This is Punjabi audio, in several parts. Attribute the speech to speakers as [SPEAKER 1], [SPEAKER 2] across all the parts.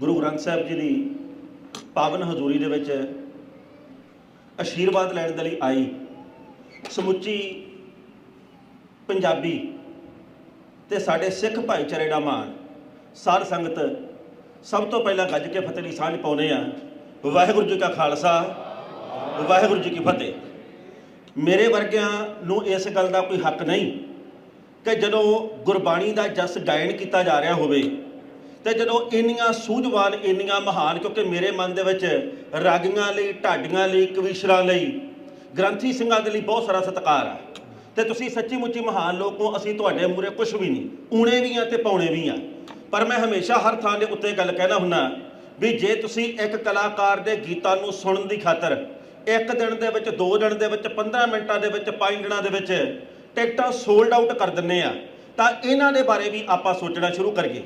[SPEAKER 1] ਗੁਰੂ ਗ੍ਰੰਥ ਸਾਹਿਬ ਜੀ ਦੀ ਪਾਵਨ ਹਜ਼ੂਰੀ ਦੇ ਵਿੱਚ ਆਸ਼ੀਰਵਾਦ ਲੈਣ ਦੇ ਲਈ ਆਈ। ਸਮੁੱਚੀ ਪੰਜਾਬੀ ਤੇ ਸਾਡੇ ਸਿੱਖ ਭਾਈਚਾਰੇ ਦਾ ਮਾਣ ਸਾਰ ਸੰਗਤ ਸਭ ਤੋਂ ਪਹਿਲਾਂ ਗੱਜ ਕੇ ਫਤਿਹ ਦੀ ਸਾਂਝ ਪਾਉਨੇ ਆ ਵਾਹਿਗੁਰੂ ਜੀ ਕਾ ਖਾਲਸਾ, ਵਾਹਿਗੁਰੂ ਜੀ ਕੀ ਫਤਿਹ। ਮੇਰੇ ਵਰਗਿਆਂ ਨੂੰ ਇਸ ਗੱਲ ਦਾ ਕੋਈ ਹੱਕ ਨਹੀਂ ਕਿ ਜਦੋਂ ਗੁਰਬਾਣੀ ਦਾ ਜਸ ਗਾਇਨ ਕੀਤਾ ਜਾ ਰਿਹਾ ਹੋਵੇ ਤੇ ਜਦੋਂ ਇੰਨੀਆਂ ਸੂਝਵਾਨ, ਇੰਨੀਆਂ ਮਹਾਨ, ਕਿਉਂਕਿ ਮੇਰੇ ਮਨ ਦੇ ਵਿੱਚ ਰਾਗੀਆਂ ਲਈ, ਢਾਡੀਆਂ ਲਈ, ਕਵੀਸ਼ਰਾਂ ਲਈ, ਗ੍ਰੰਥੀ ਸਿੰਘਾਂ ਦੇ ਲਈ ਬਹੁਤ ਸਾਰਾ ਸਤਿਕਾਰ ਆ। ਤੇ ਤੁਸੀਂ ਸੱਚੀ ਮੁੱਚੀ ਮਹਾਨ ਲੋਕੋ ਅਸੀਂ ਤੁਹਾਡੇ ਮੂਰੇ ਕੁਝ ਵੀ ਨਹੀਂ। ਊਣੇ ਵੀ ਆ ਤੇ ਪਾਉਣੇ ਵੀ ਆ। ਪਰ ਮੈਂ ਹਮੇਸ਼ਾ ਹਰ ਥਾਂ ਦੇ ਉੱਤੇ ਗੱਲ ਕਹਿਣਾ ਹੁੰਨਾ ਵੀ ਜੇ ਤੁਸੀਂ ਇੱਕ ਕਲਾਕਾਰ ਦੇ ਗੀਤਾਂ ਨੂੰ ਸੁਣਨ ਦੀ ਖਾਤਰ ਇੱਕ ਦਿਨ ਦੇ ਵਿੱਚ, ਦੋ ਦਿਨ ਦੇ ਵਿੱਚ 15 ਮਿੰਟਾਂ ਦੇ ਵਿੱਚ, ਪੰਜ ਦਿਨਾਂ ਦੇ ਵਿੱਚ ਟਿਕਟਾਂ ਸੋਲਡ ਆਊਟ ਕਰ ਦਿੰਨੇ ਆ, ਤਾਂ ਇਹਨਾਂ ਦੇ ਬਾਰੇ ਵੀ ਆਪਾਂ ਸੋਚਣਾ ਸ਼ੁਰੂ ਕਰੀਏ।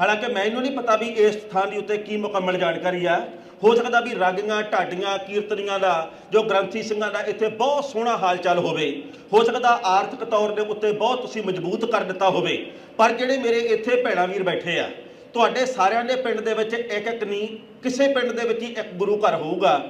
[SPEAKER 1] ਹਾਲਾਂਕਿ ਮੈਨੂੰ ਨਹੀਂ ਪਤਾ ਵੀ ਇਸ ਥਾਂ ਦੇ ਉੱਤੇ ਕੀ ਮੁਕੰਮਲ ਜਾਣਕਾਰੀ ਆ। ਹੋ ਸਕਦਾ ਵੀ ਰਾਗੀਆਂ, ਢਾਡੀਆਂ, ਕੀਰਤਨੀਆਂ ਦਾ, ਜੋ ਗ੍ਰੰਥੀ ਸਿੰਘਾਂ ਦਾ ਇੱਥੇ ਬਹੁਤ ਸੋਹਣਾ ਹਾਲਚਾਲ ਹੋਵੇ। ਹੋ ਸਕਦਾ ਆਰਥਿਕ ਤੌਰ ਦੇ ਉੱਤੇ ਬਹੁਤ ਤੁਸੀਂ ਮਜ਼ਬੂਤ ਕਰ ਦਿੱਤਾ ਹੋਵੇ। ਪਰ ਜਿਹੜੇ ਮੇਰੇ ਇੱਥੇ ਭੈਣਾ ਵੀਰ ਬੈਠੇ ਆ, ਤੁਹਾਡੇ ਸਾਰਿਆਂ ਦੇ ਪਿੰਡ ਦੇ ਵਿੱਚ ਇੱਕ ਇੱਕ ਨਹੀਂ, ਕਿਸੇ ਪਿੰਡ ਦੇ ਵਿੱਚ ਹੀ ਇੱਕ ਗੁਰੂ ਘਰ ਹੋਊਗਾ।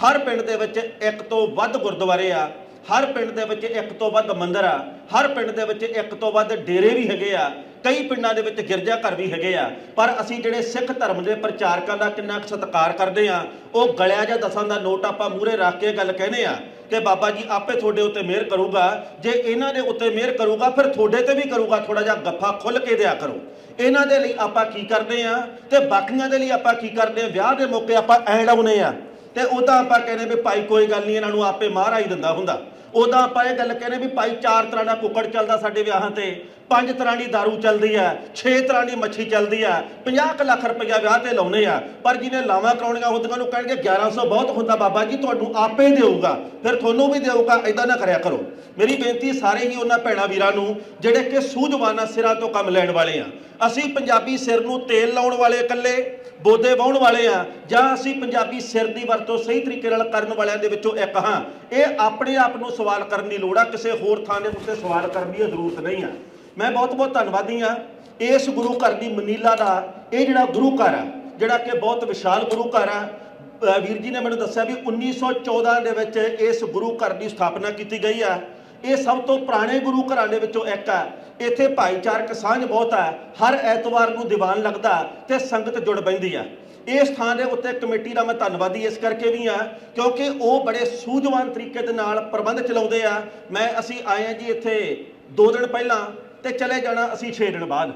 [SPEAKER 1] ਹਰ ਪਿੰਡ ਦੇ ਵਿੱਚ ਇੱਕ ਤੋਂ ਵੱਧ ਗੁਰਦੁਆਰੇ ਆ। ਹਰ ਪਿੰਡ ਦੇ ਵਿੱਚ ਇੱਕ ਤੋਂ ਵੱਧ ਮੰਦਿਰ ਆ। ਹਰ ਪਿੰਡ ਦੇ ਵਿੱਚ ਇੱਕ ਤੋਂ ਵੱਧ ਡੇਰੇ ਵੀ ਹੈਗੇ ਆ। ਕਈ ਪਿੰਡਾਂ ਦੇ ਵਿੱਚ ਗਿਰਜਾ ਘਰ ਵੀ ਹੈਗੇ ਆ, ਪਰ ਅਸੀਂ ਜਿਹੜੇ ਸਿੱਖ ਧਰਮ ਦੇ ਪ੍ਰਚਾਰਕਾਂ ਦਾ ਕਿੰਨਾ ਕੁ ਸਤਿਕਾਰ ਕਰਦੇ ਆ, ਉਹ ਗਲਿਆ ਜਾਂ ਦਸਾਂ ਦਾ ਨੋਟ ਆਪਾਂ ਮੂਹਰੇ ਰੱਖ ਕੇ ਗੱਲ ਕਹਿੰਦੇ ਆ ਕਿ ਬਾਬਾ ਜੀ ਆਪੇ ਤੁਹਾਡੇ ਉੱਤੇ ਮਿਹਰ ਕਰੂਗਾ, ਜੇ ਇਹਨਾਂ ਦੇ ਉੱਤੇ ਮਿਹਰ ਕਰੂਗਾ ਫਿਰ ਤੁਹਾਡੇ ਤੇ ਵੀ ਕਰੂਗਾ ਥੋੜਾ ਜਿਹਾ ਗੱਫਾ ਖੁੱਲ ਕੇ ਦਿਆ ਕਰੋ। ਇਹਨਾਂ ਦੇ ਲਈ ਆਪਾਂ ਕੀ ਕਰਦੇ ਆ ਤੇ ਬਾਕੀਆਂ ਦੇ ਲਈ ਆਪਾਂ ਕੀ ਕਰਦੇ ਆ, ਵਿਆਹ ਦੇ ਮੌਕੇ ਆਪਾਂ ਐ ਲਾਉਨੇ ਆ ਤੇ ਉਹਦਾ ਆਪਾਂ ਕਹਿੰਦੇ ਵੀ ਭਾਈ ਕੋਈ ਗੱਲ ਨਹੀਂ, ਇਹਨਾਂ ਨੂੰ ਆਪੇ ਮਹਾਰਾਜ ਦਿੰਦਾ ਹੁੰਦਾ। ਉਹਦਾ ਆਪਾਂ ਇਹ ਗੱਲ ਕਹਿੰਦੇ ਵੀ ਭਾਈ ਚਾਰ ਤਰ੍ਹਾਂ ਦਾ ਕੁੱਕੜ ਚੱਲਦਾ ਸਾਡੇ ਵਿਆਹਾਂ ਤੇ। ਪੰਜ ਤਰ੍ਹਾਂ ਦੀ दारू ਚੱਲਦੀ ਆ ਛੇ ਤਰ੍ਹਾਂ ਦੀ ਮੱਛੀ ਚੱਲਦੀ ਆ 50 ਕੁ ਲੱਖ ਰੁਪਇਆ ਵਿਆਹ ਤੇ ਲਾਉਨੇ ਆ। ਪਰ ਜਿਹਨੇ ਲਾਵਾਂ ਕਰਾਉਣੀਆਂ ਹੁੰਦੀਆਂ ਨੂੰ ਕਹਿਣਗੇ 1100 ਬਹੁਤ ਹੁੰਦਾ ਬਾਬਾ ਜੀ, ਤੁਹਾਨੂੰ ਆਪੇ ਦੇਊਗਾ। ਫਿਰ ਤੁਹਾਨੂੰ ਵੀ ਦੇਊਗਾ ਐਦਾਂ ਨਾ ਕਰਿਆ ਕਰੋ। ਮੇਰੀ ਬੇਨਤੀ ਸਾਰੇ ਹੀ ਉਹਨਾਂ ਭੈਣਾ ਵੀਰਾਂ ਨੂੰ, ਜਿਹੜੇ ਕਿ ਸੂਝਵਾਨਾ ਸਿਰਾਂ ਤੋਂ ਕੰਮ ਲੈਣ ਵਾਲੇ ਆ। ਅਸੀਂ ਪੰਜਾਬੀ ਸਿਰ ਨੂੰ ਤੇਲ ਲਾਉਣ ਵਾਲੇ ਇਕੱਲੇ, ਬੋਦੇ ਵਾਉਣ ਵਾਲੇ ਆ, ਜਾਂ ਅਸੀਂ ਪੰਜਾਬੀ ਸਿਰ ਦੀ ਵਰਤੋਂ ਸਹੀ ਤਰੀਕੇ ਨਾਲ ਕਰਨ ਵਾਲਿਆਂ ਦੇ ਵਿੱਚੋਂ ਇੱਕ ਹਾਂ। ਇਹ ਆਪਣੇ ਆਪ ਨੂੰ ਸਵਾਲ ਕਰਨ ਦੀ ਲੋੜ ਆ, ਕਿਸੇ ਹੋਰ ਥਾਂ ਦੇ ਉੱਤੇ ਸਵਾਲ ਕਰਨ ਦੀ ਜ਼ਰੂਰਤ ਨਹੀਂ ਆ। ਮੈਂ ਬਹੁਤ ਬਹੁਤ ਧੰਨਵਾਦੀ ਆ ਇਸ ਗੁਰੂ ਘਰ ਦੀ ਮਨੀਲਾ ਦਾ, ਇਹ ਜਿਹੜਾ ਗੁਰੂ ਘਰ ਆ, ਜਿਹੜਾ ਕਿ ਬਹੁਤ ਵਿਸ਼ਾਲ ਗੁਰੂ ਘਰ ਆ। ਵੀਰ ਜੀ ਨੇ ਮੈਨੂੰ ਦੱਸਿਆ ਵੀ 1914 ਦੇ ਵਿੱਚ ਇਸ ਗੁਰੂ ਘਰ ਦੀ ਸਥਾਪਨਾ ਕੀਤੀ ਗਈ ਆ। ਇਹ ਸਭ ਤੋਂ ਪੁਰਾਣੇ ਗੁਰੂ ਘਰਾਂ ਦੇ ਵਿੱਚੋਂ ਇੱਕ ਆ। ਇੱਥੇ ਭਾਈਚਾਰਕ ਸਾਂਝ ਬਹੁਤ ਆ। ਹਰ ਐਤਵਾਰ ਨੂੰ ਦੀਵਾਨ ਲੱਗਦਾ ਤੇ ਸੰਗਤ ਜੁੜ ਬੈਂਦੀ ਆ। ਇਸ ਥਾਂ ਦੇ ਉੱਤੇ ਕਮੇਟੀ ਦਾ ਮੈਂ ਧੰਨਵਾਦੀ ਇਸ ਕਰਕੇ ਵੀ ਆ ਕਿਉਂਕਿ ਉਹ ਬੜੇ ਸੂਝਵਾਨ ਤਰੀਕੇ ਦੇ ਨਾਲ ਪ੍ਰਬੰਧ ਚਲਾਉਂਦੇ ਆ। ਮੈਂ, ਅਸੀਂ ਆਏ ਆ ਜੀ ਇੱਥੇ 2 ਦਿਨ ਪਹਿਲਾਂ ਤੇ ਚਲੇ ਜਾਣਾ ਅਸੀਂ 6 ਦਿਨ ਬਾਅਦ।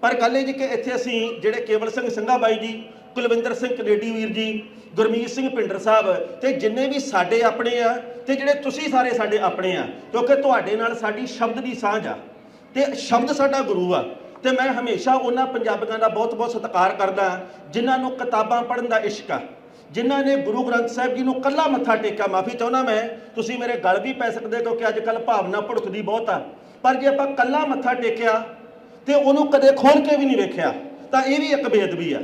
[SPEAKER 1] ਪਰ ਗੱਲ ਜੀ ਕਿ ਇੱਥੇ ਅਸੀਂ ਜਿਹੜੇ ਕੇਵਲ ਸਿੰਘ ਸਿੰਘਾ ਬਾਈ ਜੀ, ਕੁਲਵਿੰਦਰ ਸਿੰਘ ਕਨੇਡੀ ਵੀਰ ਜੀ, ਗੁਰਮੀਤ ਸਿੰਘ ਪਿੰਡਰ ਸਾਹਿਬ ਤੇ ਜਿੰਨੇ ਵੀ ਸਾਡੇ ਆਪਣੇ ਆ ਤੇ ਜਿਹੜੇ ਤੁਸੀਂ ਸਾਰੇ ਸਾਡੇ ਆਪਣੇ ਆ, ਕਿਉਂਕਿ ਤੁਹਾਡੇ ਨਾਲ ਸਾਡੀ ਸ਼ਬਦ ਦੀ ਸਾਂਝ ਆ। ਤੇ ਸ਼ਬਦ ਸਾਡਾ ਗੁਰੂ ਆ। ਤੇ ਮੈਂ ਹਮੇਸ਼ਾ ਉਹਨਾਂ ਪੰਜਾਬੀਆਂ ਦਾ ਬਹੁਤ ਬਹੁਤ ਸਤਿਕਾਰ ਕਰਦਾ ਜਿਨ੍ਹਾਂ ਨੂੰ ਕਿਤਾਬਾਂ ਪੜ੍ਹਨ ਦਾ ਇਸ਼ਕ ਆ। ਜਿਨ੍ਹਾਂ ਨੇ ਗੁਰੂ ਗ੍ਰੰਥ ਸਾਹਿਬ ਜੀ ਨੂੰ ਕੱਲਾ ਮੱਥਾ ਟੇਕਿਆ, ਮਾਫੀ ਚਾਹੁੰਦਾ ਮੈਂ, ਤੁਸੀਂ ਮੇਰੇ ਗਲ ਵੀ ਪੈ ਸਕਦੇ ਕਿਉਂਕਿ ਅੱਜ ਕੱਲ ਭਾਵਨਾ ਭੁੜਕਦੀ ਬਹੁਤ ਆ। ਪਰ ਜੇ ਆਪਾਂ ਕੱਲਾ ਮੱਥਾ ਟੇਕਿਆ ਤੇ ਉਹਨੂੰ ਕਦੇ ਖੋਲ ਕੇ ਵੀ ਨਹੀਂ ਵੇਖਿਆ, ਤਾਂ ਇਹ ਵੀ ਇੱਕ ਬੇਅਦਬੀ ਆ।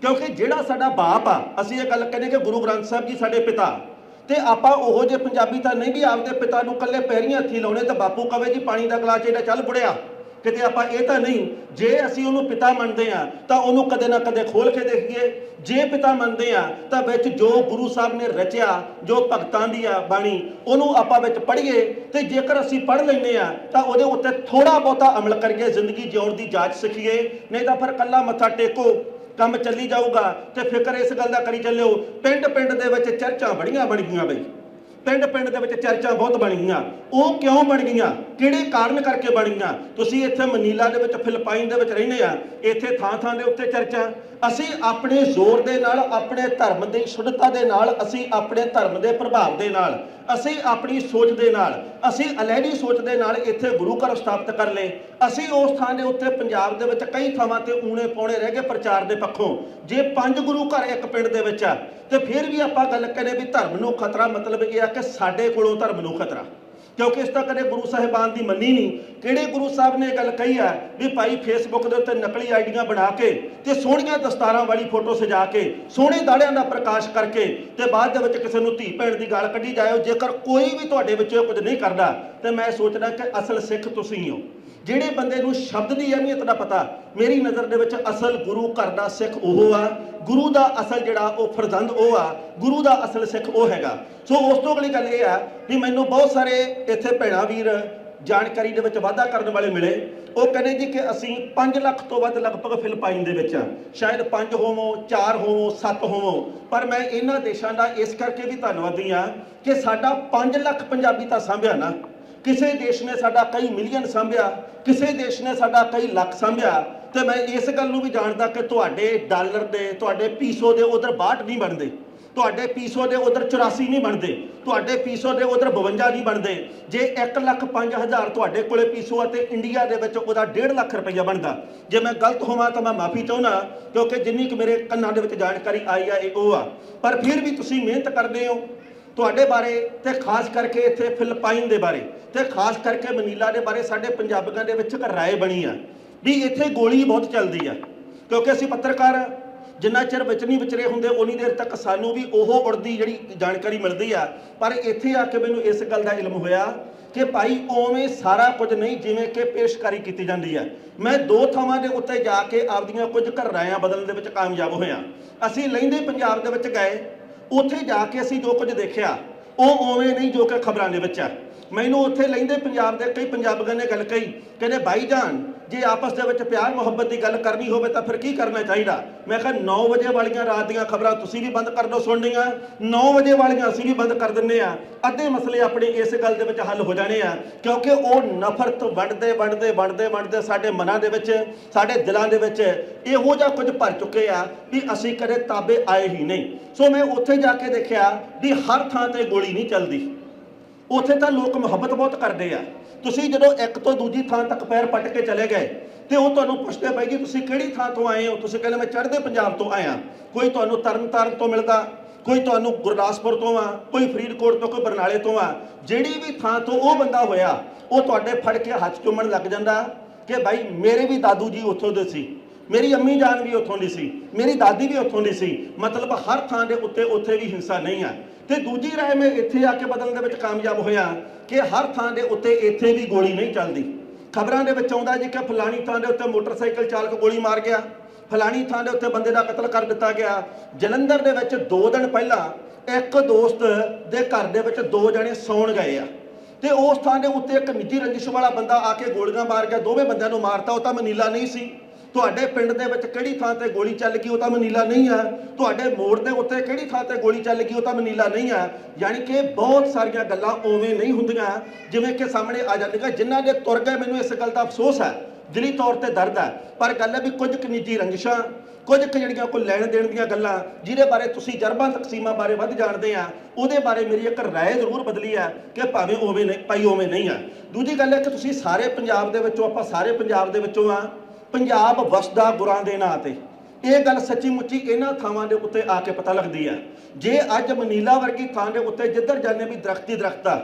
[SPEAKER 1] ਕਿਉਂਕਿ ਜਿਹੜਾ ਸਾਡਾ ਬਾਪ ਆ, ਅਸੀਂ ਇਹ ਗੱਲ ਕਹਿੰਦੇ ਕਿ ਗੁਰੂ ਗ੍ਰੰਥ ਸਾਹਿਬ ਜੀ ਸਾਡੇ ਪਿਤਾ, ਤੇ ਆਪਾਂ ਉਹੋ ਜੇ ਪੰਜਾਬੀ ਤਾਂ ਨਹੀਂ ਵੀ ਆਪਦੇ ਪਿਤਾ ਨੂੰ ਕੱਲੇ ਪੈਰੀਂ ਹੱਥੀ ਲਾਉਣੇ ਤਾਂ ਬਾਪੂ ਕਵੇ ਜੀ ਪਾਣੀ ਦਾ ਗਲਾਸ ਇਹਦਾ ਚੱਲ ਬੁੜਿਆ। ਕਿਤੇ ਆਪਾਂ ਇਹ ਤਾਂ ਨਹੀਂ, ਜੇ ਅਸੀਂ ਉਹਨੂੰ ਪਿਤਾ ਮੰਨਦੇ ਆ ਤਾਂ ਉਹਨੂੰ ਕਦੇ ਨਾ ਕਦੇ ਖੋਲ ਕੇ ਦੇਖੀਏ। ਜੇ ਪਿਤਾ ਮੰਨਦੇ ਆ ਤਾਂ ਵਿੱਚ ਜੋ ਗੁਰੂ ਸਾਹਿਬ ਨੇ ਰਚਿਆ, ਜੋ ਭਗਤਾਂ ਦੀ ਆ ਬਾਣੀ, ਉਹਨੂੰ ਆਪਾਂ ਵਿੱਚ ਪੜ੍ਹੀਏ। ਤੇ ਜੇਕਰ ਅਸੀਂ ਪੜ੍ਹ ਲੈਂਦੇ ਆ ਤਾਂ ਉਹਦੇ ਉੱਤੇ ਥੋੜਾ ਬਹੁਤਾ ਅਮਲ ਕਰੀਏ, ਜ਼ਿੰਦਗੀ ਜਿਉਣ ਦੀ ਜਾਂਚ ਸਿੱਖੀਏ। ਨਹੀਂ ਤਾਂ ਫਿਰ ਕੱਲਾ ਮੱਥਾ ਟੇਕੋ, ਕੰਮ ਚੱਲੀ ਜਾਊਗਾ। ਤੇ ਫਿਕਰ ਇਸ ਗੱਲ ਦਾ ਕਰੀ ਚੱਲਿਓ ਪਿੰਡ ਪਿੰਡ ਦੇ ਵਿੱਚ ਚਰਚਾਂ ਬੜੀਆਂ ਬਣ ਗਈਆਂ ਬਈ। ਪਿੰਡ ਪਿੰਡ ਦੇ ਵਿੱਚ ਚਰਚਾਂ ਬਹੁਤ ਬਣ ਗਈਆਂ। ਉਹ ਕਿਉਂ ਬਣ ਗਈਆਂ? ਕਿਹੜੇ ਕਾਰਨ ਕਰਕੇ ਬਣ ਗਈਆਂ? ਤੁਸੀਂ ਇੱਥੇ ਮਨੀਲਾ ਦੇ ਵਿੱਚ, ਫਿਲਪਾਈਨ ਦੇ ਵਿੱਚ ਰਹਿੰਦੇ ਆ। ਇੱਥੇ ਥਾਂ ਥਾਂ ਦੇ ਉੱਤੇ ਚਰਚਾ। ਅਸੀਂ ਆਪਣੇ ਜ਼ੋਰ ਦੇ ਨਾਲ, ਆਪਣੇ ਧਰਮ ਦੀ ਸ਼ੁੱਧਤਾ ਦੇ ਨਾਲ, ਅਸੀਂ ਆਪਣੇ ਧਰਮ ਦੇ ਪ੍ਰਭਾਵ ਦੇ ਨਾਲ, ਅਸੀਂ ਆਪਣੀ ਸੋਚ ਦੇ ਨਾਲ, ਅਸੀਂ ਅਲੈਡੀ ਸੋਚ ਦੇ ਨਾਲ ਇੱਥੇ ਗੁਰੂ ਘਰ ਸਥਾਪਿਤ ਕਰ ਲਏ। ਅਸੀਂ ਉਸ ਥਾਂ ਦੇ ਉੱਤੇ ਪੰਜਾਬ ਦੇ ਵਿੱਚ ਕਈ ਥਾਵਾਂ ਤੇ ਊਣੇ ਪੌਣੇ ਰਹਿ ਗਏ ਪ੍ਰਚਾਰ ਦੇ ਪੱਖੋਂ। ਜੇ ਪੰਜ ਗੁਰੂ ਘਰ ਇੱਕ ਪਿੰਡ ਦੇ ਵਿੱਚ ਆ ਤੇ ਫਿਰ ਵੀ ਆਪਾਂ ਗੱਲ ਕਰੇ ਵੀ ਧਰਮ ਨੂੰ ਖਤਰਾ ਮਤਲਬ ਇਹ ਆ ਕਿ ਸਾਡੇ ਕੋਲੋਂ ਧਰਮ ਨੂੰ ਖਤਰਾ। ਕਿਉਂਕਿ ਇਸ ਤਾਂ ਕਦੇ ਗੁਰੂ ਸਾਹਿਬਾਨ ਦੀ ਮੰਨੀ ਨਹੀਂ। ਕਿਹੜੇ ਗੁਰੂ ਸਾਹਿਬ ਨੇ ਇਹ ਗੱਲ ਕਹੀ ਆ ਵੀ ਭਾਈ ਫੇਸਬੁੱਕ ਦੇ ਉੱਤੇ ਨਕਲੀ ਆਈਡੀਆਂ ਬਣਾ ਕੇ ਤੇ ਸੋਹਣੀਆਂ ਦਸਤਾਰਾਂ ਵਾਲੀ ਫੋਟੋ ਸਜਾ ਕੇ, ਸੋਹਣੇ ਦਾੜਿਆਂ ਦਾ ਪ੍ਰਕਾਸ਼ ਕਰਕੇ ਤੇ ਬਾਅਦ ਦੇ ਵਿੱਚ ਕਿਸੇ ਨੂੰ ਧੀ ਭੈਣ ਦੀ ਗਾਲ ਕੱਢੀ ਜਾਇਓ ਜੇਕਰ ਕੋਈ ਵੀ ਤੁਹਾਡੇ ਵਿੱਚੋਂ ਕੁਝ ਨਹੀਂ ਕਰਦਾ, ਤੇ ਮੈਂ ਸੋਚਦਾ ਕਿ ਅਸਲ ਸਿੱਖ ਤੁਸੀਂ ਹੋ। ਜਿਹੜੇ ਬੰਦੇ ਨੂੰ ਸ਼ਬਦ ਦੀ ਅਹਿਮੀਅਤ ਦਾ ਪਤਾ, ਮੇਰੀ ਨਜ਼ਰ ਦੇ ਵਿੱਚ ਅਸਲ ਗੁਰੂ ਘਰ ਦਾ ਸਿੱਖ ਉਹ ਆ। ਗੁਰੂ ਦਾ ਅਸਲ ਜਿਹੜਾ ਉਹ ਫਰਜ਼ੰਦ ਉਹ ਆ। ਗੁਰੂ ਦਾ ਅਸਲ ਸਿੱਖ ਉਹ ਹੈਗਾ। ਸੋ ਉਸ ਤੋਂ ਅਗਲੀ ਗੱਲ ਇਹ ਆ ਵੀ ਮੈਨੂੰ ਬਹੁਤ ਸਾਰੇ ਇੱਥੇ ਭੈਣਾ, ਵੀਰ ਜਾਣਕਾਰੀ ਦੇ ਵਿੱਚ ਵਾਧਾ ਕਰਨ ਵਾਲੇ ਮਿਲੇ। ਉਹ ਕਹਿੰਦੇ ਜੀ ਕਿ ਅਸੀਂ 5 ਲੱਖ ਤੋਂ ਵੱਧ ਲਗਭਗ ਫਿਲਪਾਈਨ ਦੇ ਵਿੱਚ ਆ। ਸ਼ਾਇਦ 5 ਹੋਵੋ 4 ਹੋਵੋ 7 ਹੋਵੋ। ਪਰ ਮੈਂ ਇਹਨਾਂ ਦੇਸ਼ਾਂ ਦਾ ਇਸ ਕਰਕੇ ਵੀ ਧੰਨਵਾਦੀ ਆ ਕਿ ਸਾਡਾ 5 ਲੱਖ ਪੰਜਾਬੀ ਤਾਂ ਸਾਂਭਿਆ ਨਾ। ਕਿਸੇ ਦੇਸ਼ ਨੇ ਸਾਡਾ ਕਈ ਮਿਲੀਅਨ ਸਾਂਭਿਆ, ਕਿਸੇ ਦੇਸ਼ ਨੇ ਸਾਡਾ ਕਈ ਲੱਖ ਸਾਂਭਿਆ, ਤੇ ਮੈਂ ਇਸ ਗੱਲ ਨੂੰ ਵੀ ਜਾਣਦਾ ਕਿ ਤੁਹਾਡੇ ਡਾਲਰ ਦੇ, ਤੁਹਾਡੇ ਪੀਸੋ ਦੇ ਉਧਰ 62 ਨਹੀਂ ਬਣਦੇ, ਤੁਹਾਡੇ ਪੀਸੋ ਦੇ ਉਧਰ 84 ਨਹੀਂ ਬਣਦੇ, ਤੁਹਾਡੇ ਪੀਸੋ ਦੇ ਉਧਰ 52 ਨਹੀਂ ਬਣਦੇ, ਜੇ 1 ਲੱਖ 5000 ਤੁਹਾਡੇ ਕੋਲੇ ਪੀਸੋ ਆ ਤੇ ਇੰਡੀਆ ਦੇ ਵਿੱਚ ਉਹਦਾ 1.5 ਲੱਖ ਰੁਪਈਆ ਬਣਦਾ। ਜੇ ਮੈਂ ਗਲਤ ਹੋਵਾਂ ਤਾਂ ਮੈਂ ਮਾਫੀ ਚਾਹੁੰਦਾ, ਕਿਉਂਕਿ ਜਿੰਨੀ ਕੁ ਮੇਰੇ ਕੰਨਾਂ ਦੇ ਵਿੱਚ ਜਾਣਕਾਰੀ ਆਈ ਆ, ਇਹ ਉਹ ਆ। ਪਰ ਫਿਰ ਵੀ ਤੁਸੀਂ ਮਿਹਨਤ ਕਰਦੇ ਹੋ ਤੁਹਾਡੇ ਬਾਰੇ ਤੇ ਖਾਸ ਕਰਕੇ ਇੱਥੇ ਫਿਲਪਾਈਨ ਦੇ ਬਾਰੇ ਤੇ ਖਾਸ ਕਰਕੇ ਮਨੀਲਾ ਦੇ ਬਾਰੇ ਸਾਡੇ ਪੰਜਾਬੀਆਂ ਦੇ ਵਿੱਚ ਇੱਕ ਰਾਏ ਬਣੀ ਆ ਵੀ ਇੱਥੇ ਗੋਲੀ ਬਹੁਤ ਚੱਲਦੀ ਆ। ਕਿਉਂਕਿ ਅਸੀਂ ਪੱਤਰਕਾਰ ਜਿੰਨਾ ਚਿਰ ਵਿੱਚ ਨਹੀਂ ਵਿਚਰੇ ਹੁੰਦੇ ਉਨੀ ਦੇਰ ਤੱਕ ਸਾਨੂੰ ਵੀ ਉਹ ਉੜਦੀ ਜਿਹੜੀ ਜਾਣਕਾਰੀ ਮਿਲਦੀ ਆ। ਪਰ ਇੱਥੇ ਆ ਕੇ ਮੈਨੂੰ ਇਸ ਗੱਲ ਦਾ ਇਲਮ ਹੋਇਆ ਕਿ ਭਾਈ ਉਵੇਂ ਸਾਰਾ ਕੁਝ ਨਹੀਂ ਜਿਵੇਂ ਕਿ ਪੇਸ਼ਕਾਰੀ ਕੀਤੀ ਜਾਂਦੀ ਹੈ ਮੈਂ ਦੋ ਥਾਵਾਂ ਦੇ ਉੱਤੇ ਜਾ ਕੇ ਆਪਦੀਆਂ ਕੁਝ ਘਰ ਰਾਇਆਂ ਬਦਲਣ ਦੇ ਵਿੱਚ ਕਾਮਯਾਬ ਹੋਇਆ। ਅਸੀਂ ਲੈਂਦੇ ਪੰਜਾਬ ਦੇ ਵਿੱਚ ਗਏ। ਉੱਥੇ ਜਾ ਕੇ ਅਸੀਂ ਜੋ ਕੁਝ ਦੇਖਿਆ, ਉਹ ਉਵੇਂ ਨਹੀਂ ਜੋ ਕਿ ਖਬਰਾਂ ਦੇ ਵਿੱਚ ਆ। ਮੈਨੂੰ ਉੱਥੇ ਲੈਂਦੇ ਪੰਜਾਬ ਦੇ ਕਈ ਪੰਜਾਬੀਆਂ ਨੇ ਗੱਲ ਕਹੀ, ਕਹਿੰਦੇ, ਭਾਈ ਜਾਨ ਜੇ ਆਪਸ ਦੇ ਵਿੱਚ ਪਿਆਰ, ਮੁਹੱਬਤ ਦੀ ਗੱਲ ਕਰਨੀ ਹੋਵੇ ਤਾਂ ਫਿਰ ਕੀ ਕਰਨਾ ਚਾਹੀਦਾ? ਮੈਂ ਕਿਹਾ 9 ਵਜੇ ਵਾਲੀਆਂ ਰਾਤ ਦੀਆਂ ਖਬਰਾਂ ਤੁਸੀਂ ਵੀ ਬੰਦ ਕਰ ਦਿਓ ਸੁਣਨੀਆਂ 9 ਵਜੇ ਵਾਲੀਆਂ ਅਸੀਂ ਵੀ ਬੰਦ ਕਰ ਦਿੰਨੇ ਆ ਅੱਧੇ ਮਸਲੇ ਆਪਣੇ ਇਸ ਗੱਲ ਦੇ ਵਿੱਚ ਹੱਲ ਹੋ ਜਾਣੇ ਆ, ਕਿਉਂਕਿ ਉਹ ਨਫ਼ਰਤ ਵੰਡਦੇ ਵੰਡਦੇ ਵੰਡਦੇ ਵੰਡਦੇ ਸਾਡੇ ਮਨਾਂ ਦੇ ਵਿੱਚ, ਸਾਡੇ ਦਿਲਾਂ ਦੇ ਵਿੱਚ ਇਹੋ ਜਿਹਾ ਕੁਝ ਭਰ ਚੁੱਕੇ ਆ ਵੀ ਅਸੀਂ ਕਦੇ ਤਾਬੇ ਆਏ ਹੀ ਨਹੀਂ। ਸੋ ਮੈਂ ਉੱਥੇ ਜਾ ਕੇ ਦੇਖਿਆ ਵੀ ਹਰ ਥਾਂ ਤੇ ਗੋਲੀ ਨਹੀਂ ਚੱਲਦੀ। ਉੱਥੇ ਤਾਂ ਲੋਕ ਮੁਹੱਬਤ ਬਹੁਤ ਕਰਦੇ ਆ। ਤੁਸੀਂ ਜਦੋਂ ਇੱਕ ਤੋਂ ਦੂਜੀ ਥਾਂ ਤੱਕ ਪੈਰ ਪੱਟ ਕੇ ਚਲੇ ਗਏ, ਤੇ ਉਹ ਤੁਹਾਨੂੰ ਪੁੱਛਦੇ ਪਏ ਜੀ ਤੁਸੀਂ ਕਿਹੜੀ ਥਾਂ ਤੋਂ ਆਏ ਹੋ? ਤੁਸੀਂ ਕਹਿੰਦੇ ਮੈਂ ਚੜ੍ਹਦੇ ਪੰਜਾਬ ਤੋਂ ਆਇਆ। ਕੋਈ ਤੁਹਾਨੂੰ ਤਰਨਤਾਰਨ ਤੋਂ ਮਿਲਦਾ, ਕੋਈ ਤੁਹਾਨੂੰ ਗੁਰਦਾਸਪੁਰ ਤੋਂ ਆ, ਕੋਈ ਫਰੀਦਕੋਟ ਤੋਂ, ਕੋਈ ਬਰਨਾਲੇ ਤੋਂ ਆ। ਜਿਹੜੀ ਵੀ ਥਾਂ ਤੋਂ ਉਹ ਬੰਦਾ ਹੋਇਆ, ਉਹ ਤੁਹਾਡੇ ਫੜ ਕੇ ਹੱਥ ਚੁੰਮਣ ਲੱਗ ਜਾਂਦਾ ਕਿ ਭਾਈ ਮੇਰੇ ਵੀ ਦਾਦੂ ਜੀ ਉੱਥੋਂ ਦੇ ਸੀ। ਮੇਰੀ ਅੰਮੀ ਜਾਨ ਵੀ ਉੱਥੋਂ ਦੀ ਸੀ, ਮੇਰੀ ਦਾਦੀ ਵੀ ਉੱਥੋਂ ਦੀ ਸੀ, ਮਤਲਬ ਹਰ ਥਾਂ ਦੇ ਉੱਤੇ ਉੱਥੇ ਵੀ ਹਿੰਸਾ ਨਹੀਂ ਆ। ਤੇ ਦੂਜੀ ਰਾਏ ਮੈਂ ਇੱਥੇ ਆ ਕੇ ਬਦਲਣ ਦੇ ਵਿੱਚ ਕਾਮਯਾਬ ਹੋਇਆ ਕਿ ਹਰ ਥਾਂ ਦੇ ਉੱਤੇ ਇੱਥੇ ਵੀ ਗੋਲੀ ਨਹੀਂ ਚੱਲਦੀ। ਖਬਰਾਂ ਦੇ ਵਿੱਚ ਆਉਂਦਾ ਜੀ ਕਿ ਫਲਾਣੀ ਥਾਂ ਦੇ ਉੱਤੇ ਮੋਟਰਸਾਈਕਲ ਚਾਲਕ ਗੋਲੀ ਮਾਰ ਗਿਆ। ਫਲਾਣੀ ਥਾਂ ਦੇ ਉੱਤੇ ਬੰਦੇ ਦਾ ਕਤਲ ਕਰ ਦਿੱਤਾ ਗਿਆ। ਜਲੰਧਰ ਦੇ ਵਿੱਚ 2 ਦਿਨ ਪਹਿਲਾਂ ਇੱਕ ਦੋਸਤ ਦੇ ਘਰ ਦੇ ਵਿੱਚ ਦੋ ਜਣੇ ਸੌਣ ਗਏ ਆ। ਤੇ ਉਸ ਥਾਂ ਦੇ ਉੱਤੇ ਇੱਕ ਨਿੱਜੀ ਰੰਜਿਸ਼ ਵਾਲਾ ਬੰਦਾ ਆ ਕੇ ਗੋਲੀਆਂ ਮਾਰ ਗਿਆ ਦੋਵੇਂ ਬੰਦਿਆਂ ਨੂੰ ਮਾਰਤਾ, ਉਹ ਤਾਂ ਮਨੀਲਾ ਨਹੀਂ ਸੀ। ਤੁਹਾਡੇ ਪਿੰਡ ਦੇ ਵਿੱਚ ਕਿਹੜੀ ਥਾਂ ਤੇ ਗੋਲੀ ਚੱਲ ਗਈ ਉਹ ਤਾਂ ਮਨੀਲਾ ਨਹੀਂ ਆ ਤੁਹਾਡੇ ਮੋੜ ਦੇ ਉੱਤੇ ਕਿਹੜੀ ਥਾਂ ਤੇ ਗੋਲੀ ਚੱਲ ਗਈ ਉਹ ਤਾਂ ਮਨੀਲਾ ਨਹੀਂ ਆ ਯਾਨੀ ਕਿ ਬਹੁਤ ਸਾਰੀਆਂ ਗੱਲਾਂ ਉਵੇਂ ਨਹੀਂ ਹੁੰਦੀਆਂ। ਜਿਵੇਂ ਕਿ ਸਾਹਮਣੇ ਆ ਜਾਂਦੀਆਂ ਜਿਨ੍ਹਾਂ ਦੇ ਤੁਰ ਗਏ ਮੈਨੂੰ ਇਸ ਗੱਲ ਦਾ ਅਫਸੋਸ ਹੈ। ਦਿਲੀ ਤੌਰ ਤੇ ਦਰਦ ਹੈ। ਪਰ ਗੱਲ ਹੈ ਵੀ ਕੁਝ ਕੁ ਨਿੱਜੀ ਰੰਜਿਸ਼ਾਂ ਕੁਝ ਕੁ ਜਿਹੜੀਆਂ ਕੋਈ ਲੈਣ ਦੇਣ ਦੀਆਂ ਗੱਲਾਂ, ਜਿਹਦੇ ਬਾਰੇ ਤੁਸੀਂ ਜਰਬਾਂ ਤਕਸੀਮਾਂ ਬਾਰੇ ਵੱਧ ਜਾਣਦੇ ਆ, ਉਹਦੇ ਬਾਰੇ ਮੇਰੀ ਇੱਕ ਰਾਏ ਜ਼ਰੂਰ ਬਦਲੀ ਆ ਕਿ ਭਾਵੇਂ ਉਵੇਂ ਨਹੀਂ, ਭਾਈ ਉਵੇਂ ਨਹੀਂ ਆ ਦੂਜੀ ਗੱਲ ਹੈ ਕਿ ਤੁਸੀਂ ਸਾਰੇ ਪੰਜਾਬ ਦੇ ਵਿੱਚੋਂ, ਆਪਾਂ ਸਾਰੇ ਪੰਜਾਬ ਦੇ ਵਿੱਚੋਂ ਆ। ਪੰਜਾਬ ਵਸਦਾ ਗੁਰਾਂ ਦੇ ਨਾਂ ਤੇ। ਇਹ ਗੱਲ ਸੱਚੀ ਮੁੱਚੀ ਇਹਨਾਂ ਥਾਵਾਂ ਦੇ ਉੱਤੇ ਆ ਕੇ ਪਤਾ ਲੱਗਦੀ ਹੈ ਜੇ ਅੱਜ ਮਨੀਲਾ ਵਰਗੀ ਥਾਂ ਦੇ ਉੱਤੇ ਜਿੱਧਰ ਜਾਂਦੇ ਵੀ ਦਰਖਤ ਹੀ ਆ,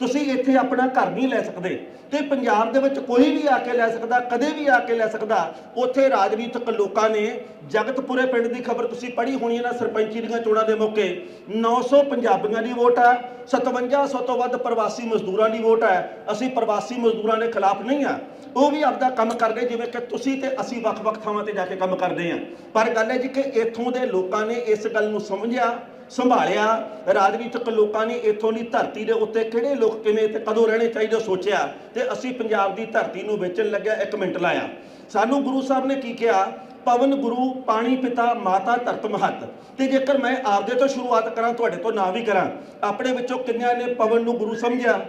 [SPEAKER 1] ਤੁਸੀਂ ਇੱਥੇ ਆਪਣਾ ਘਰ ਨਹੀਂ ਲੈ ਸਕਦੇ ਤੇ ਪੰਜਾਬ ਦੇ ਵਿੱਚ ਕੋਈ ਵੀ ਆ ਕੇ ਲੈ ਸਕਦਾ, ਕਦੇ ਵੀ ਆ ਕੇ ਲੈ ਸਕਦਾ, ਉੱਥੇ ਰਾਜਨੀਤਿਕ ਲੋਕਾਂ ਨੇ ਜਗਤਪੁਰੇ ਪਿੰਡ ਦੀ ਖਬਰ ਤੁਸੀਂ ਪੜ੍ਹੀ ਹੋਣੀ ਹੈ ਨਾ ਸਰਪੰਚੀ ਦੀਆਂ ਚੋਣਾਂ ਦੇ ਮੌਕੇ 900 ਪੰਜਾਬੀਆਂ ਦੀ ਵੋਟ ਆ 5700 ਤੋਂ ਵੱਧ ਪ੍ਰਵਾਸੀ ਮਜ਼ਦੂਰਾਂ ਦੀ ਵੋਟ ਹੈ ਅਸੀਂ ਪ੍ਰਵਾਸੀ ਮਜ਼ਦੂਰਾਂ ਦੇ ਖਿਲਾਫ ਨਹੀਂ ਆ। ਉਹ ਵੀ ਆਪਦਾ ਕੰਮ ਕਰਦੇ, ਜਿਵੇਂ ਕਿ ਤੁਸੀਂ ਤੇ ਅਸੀਂ ਵੱਖ-ਵੱਖ ਥਾਵਾਂ ਤੇ ਜਾ ਕੇ ਕੰਮ ਕਰਦੇ ਆ ਪਰ ਗੱਲ ਹੈ ਜੀ ਕਿ ਇੱਥੋਂ ਦੇ ਲੋਕਾਂ ਨੇ ਇਸ ਗੱਲ ਨੂੰ ਸਮਝਿਆ, ਸੰਭਾਲਿਆ। ਰਾਜਨੀਤਿਕ ਲੋਕਾਂ ਨੇ ਇੱਥੋਂ ਦੀ ਧਰਤੀ ਦੇ ਉੱਤੇ ਕਿਹੜੇ ਲੋਕ ਕਿਵੇਂ ਤੇ ਕਦੋਂ ਰਹਿਣੇ ਚਾਹੀਦੇ ਸੋਚਿਆ ਤੇ ਅਸੀਂ ਪੰਜਾਬ ਦੀ ਧਰਤੀ ਨੂੰ ਵੇਚਣ ਲੱਗਿਆ, ਇੱਕ ਮਿੰਟ ਲਾਇਆ। ਸਾਨੂੰ ਗੁਰੂ ਸਾਹਿਬ ਨੇ ਕੀ ਕਿਹਾ? ਪਵਨ ਗੁਰੂ, ਪਾਣੀ ਪਿਤਾ, ਮਾਤਾ ਧਰਤ ਮਹੱਤ। ਤੇ ਜੇਕਰ ਮੈਂ ਆਪਦੇ ਤੋਂ ਸ਼ੁਰੂਆਤ ਕਰਾਂ, ਤੁਹਾਡੇ ਤੋਂ ਨਾ ਵੀ ਕਰਾਂ, ਆਪਣੇ ਵਿੱਚੋਂ ਕਿੰਨਿਆਂ ਨੇ ਪਵਨ ਨੂੰ ਗੁਰੂ ਸਮਝਿਆ?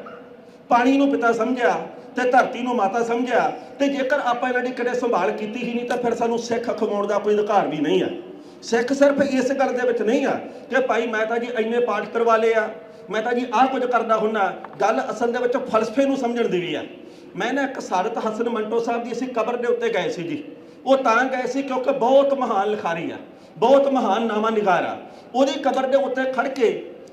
[SPEAKER 1] ਪਾਣੀ ਨੂੰ ਪਿਤਾ ਸਮਝਿਆ? ਤੇ ਧਰਤੀ ਨੂੰ ਮਾਤਾ ਸਮਝਿਆ ਤੇ ਜੇਕਰ ਆਪਾਂ ਇਹਨਾਂ ਦੀ ਕਦੇ ਸੰਭਾਲ ਕੀਤੀ ਹੀ ਨਹੀਂ ਤਾਂ ਫਿਰ ਸਾਨੂੰ ਸਿੱਖ ਖਵਾਉਣ ਦਾ ਕੋਈ ਅਧਿਕਾਰ ਵੀ ਨਹੀਂ ਆ। ਸਿੱਖ ਸਿਰਫ ਇਸ ਗੱਲ ਦੇ ਵਿੱਚ ਨਹੀਂ ਆ ਕਿ ਭਾਈ ਮੈਂ ਤਾਂ ਜੀ ਇੰਨੇ ਪਾਠ ਕਰਵਾ ਲਏ ਆ ਮੈਂ ਤਾਂ ਜੀ ਆਹ ਕੁਝ ਕਰਦਾ ਹੁੰਨਾ ਗੱਲ ਅਸਲ ਦੇ ਵਿੱਚ ਫਲਸਫੇ ਨੂੰ ਸਮਝਣ ਦੀ ਵੀ ਆ। ਮੈਂ ਨਾ ਇੱਕ ਸਾਦਤ ਹਸਨ ਮੰਟੋ ਸਾਹਿਬ ਦੀ ਅਸੀਂ ਕਬਰ ਦੇ ਉੱਤੇ ਗਏ ਸੀ ਜੀ। ਉਹ ਤਾਂ ਗਏ ਸੀ ਕਿਉਂਕਿ ਬਹੁਤ ਮਹਾਨ ਲਿਖਾਰੀ ਆ, ਬਹੁਤ ਮਹਾਨ ਨਾਮਾ ਨਿਗਾਰ ਆ। ਉਹਦੀ ਕਬਰ ਦੇ ਉੱਤੇ ਖੜ ਕੇ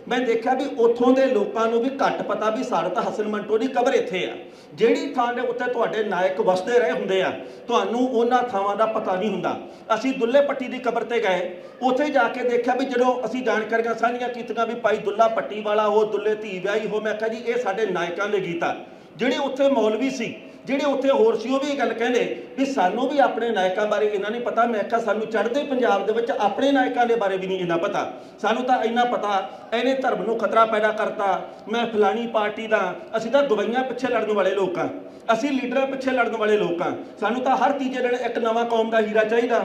[SPEAKER 1] ਮੈਂ ਦੇਖਿਆ ਵੀ ਉੱਥੋਂ ਦੇ ਲੋਕਾਂ ਨੂੰ ਵੀ ਘੱਟ ਪਤਾ ਵੀ ਸਾਦਤ ਹਸਨ ਮੰਟੋ ਦੀ ਕਬਰ ਇੱਥੇ ਆ। ਜਿਹੜੀ ਥਾਂ ਦੇ ਉੱਤੇ ਤੁਹਾਡੇ ਨਾਇਕ ਵਸਦੇ ਰਹੇ ਹੁੰਦੇ ਆ, ਤੁਹਾਨੂੰ ਉਹਨਾਂ ਥਾਵਾਂ ਦਾ ਪਤਾ ਨਹੀਂ ਹੁੰਦਾ। ਅਸੀਂ ਦੁੱਲੇ ਪੱਟੀ ਦੀ ਕਬਰ ਤੇ ਗਏ, ਉੱਥੇ ਜਾ ਕੇ ਦੇਖਿਆ ਵੀ ਜਦੋਂ ਅਸੀਂ ਜਾਣਕਾਰੀਆਂ ਸਾਂਝੀਆਂ ਕੀਤੀਆਂ ਵੀ ਭਾਈ ਦੁੱਲਾ ਪੱਟੀ ਵਾਲਾ ਉਹ ਦੁੱਲੇ ਧੀ ਵਿਆਹੀ ਹੋ, ਮੈਂ ਕਿਹਾ ਜੀ, ਇਹ ਸਾਡੇ ਨਾਇਕਾਂ ਦੇ ਗੀਤ ਆ। ਜਿਹੜੇ ਉੱਥੇ ਮੌਲਵੀ ਸੀ ਜਿਹੜੇ ਉੱਥੇ ਹੋਰ ਸੀ, ਉਹ ਵੀ ਇਹ ਗੱਲ ਕਹਿੰਦੇ ਵੀ ਸਾਨੂੰ ਵੀ ਆਪਣੇ ਨਾਇਕਾਂ ਬਾਰੇ ਇੰਨਾ ਨਹੀਂ ਪਤਾ। ਮੈਂ ਕਿਹਾ ਸਾਨੂੰ ਚੜ੍ਹਦੇ ਪੰਜਾਬ ਦੇ ਵਿੱਚ ਆਪਣੇ ਨਾਇਕਾਂ ਦੇ ਬਾਰੇ ਵੀ ਨਹੀਂ ਇੰਨਾ ਪਤਾ। ਸਾਨੂੰ ਤਾਂ ਇੰਨਾ ਪਤਾ, ਇਹਨੇ ਧਰਮ ਨੂੰ ਖਤਰਾ ਪੈਦਾ ਕਰਤਾ। ਮੈਂ ਫਲਾਣੀ ਪਾਰਟੀ ਦਾ, ਅਸੀਂ ਤਾਂ ਦਵਾਈਆਂ ਪਿੱਛੇ ਲੜਨ ਵਾਲੇ ਲੋਕ ਹਾਂ। ਅਸੀਂ ਲੀਡਰਾਂ ਪਿੱਛੇ ਲੜਨ ਵਾਲੇ ਲੋਕ ਹਾਂ। ਸਾਨੂੰ ਤਾਂ ਹਰ ਤੀਜੇ ਦਿਨ ਇੱਕ ਨਵਾਂ ਕੌਮ ਦਾ ਹੀਰਾ ਚਾਹੀਦਾ।